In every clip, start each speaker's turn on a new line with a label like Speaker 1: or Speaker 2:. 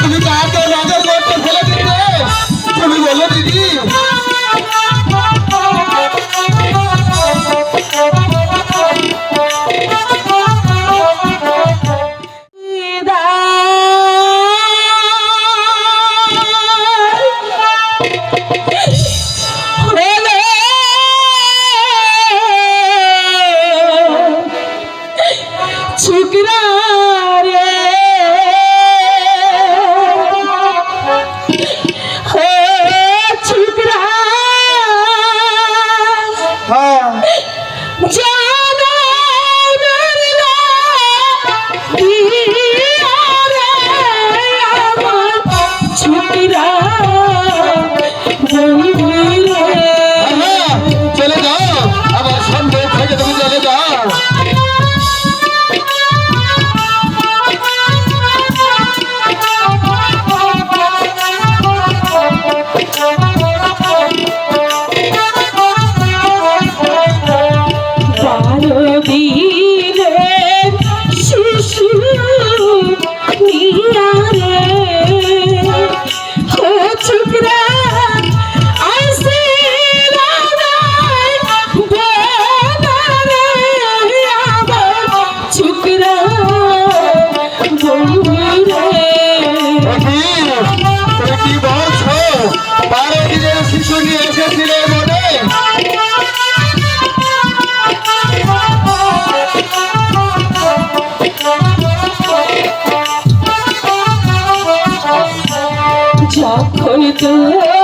Speaker 1: তুমি কাকে নজর করতে ফেলে দিতে তুমি বলো দিদি
Speaker 2: ছুকরা জানা দিনের শিশু
Speaker 1: নিয়ে এসেছিলে মনে
Speaker 2: যখন তোমার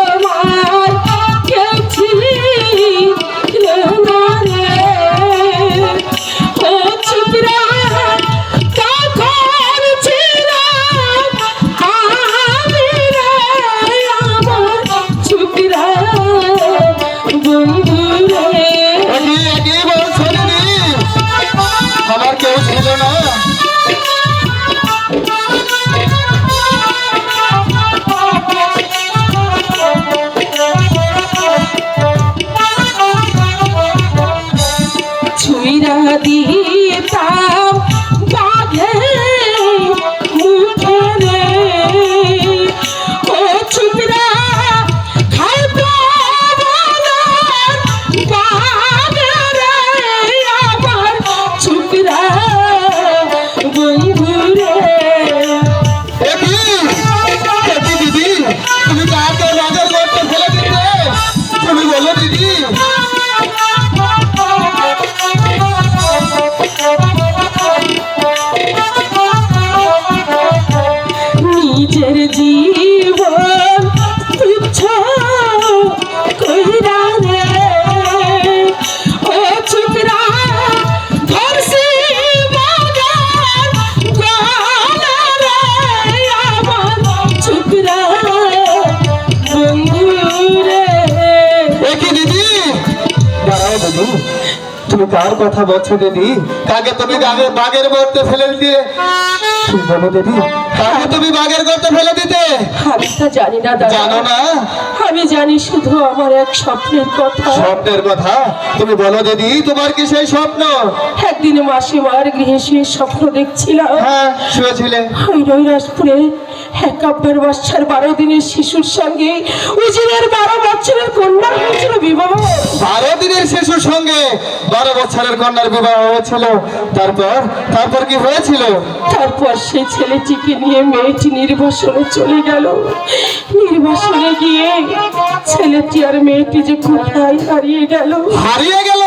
Speaker 1: তুমি বলো দিদি তুমি কার কথা বলছো দিদি? কাকে তুমি বাগের গর্তে ফেলে দিয়ে তুমি বলো দিদি। কাকে তুমি বাগের গর্তে ফেলে দিতে?
Speaker 2: আমি তা জানি না
Speaker 1: জানো না?
Speaker 2: আমি জানি শুধু আমার এক স্বপ্নের কথা।
Speaker 1: স্বপ্নের কথা? তুমি বলো দিদি তোমার কি সেই স্বপ্ন?
Speaker 2: একদিন মাসি মার গৃহে শুয়ে স্বপ্ন দেখছিলাম।
Speaker 1: হ্যাঁ শুয়েছিলে।
Speaker 2: ওই এক আব্বার বাচ্চার বারো দিনের শিশুর সঙ্গে উজিরের বারো বছরের কন্যা হয়েছিল বিবাহ।
Speaker 1: বারো দিনের শিশুর সঙ্গে বারো বছরের কন্যার বিবাহ হয়েছিল। তারপর তারপর কি হয়েছিল?
Speaker 2: তারপর সেই ছেলেটিকে নিয়ে মেয়েটি নির্বাসনে চলে গেল। নির্বাসনে গিয়ে ছেলেটি আর মেয়েটি যে কোথায় হারিয়ে গেল?
Speaker 1: হারিয়ে গেল?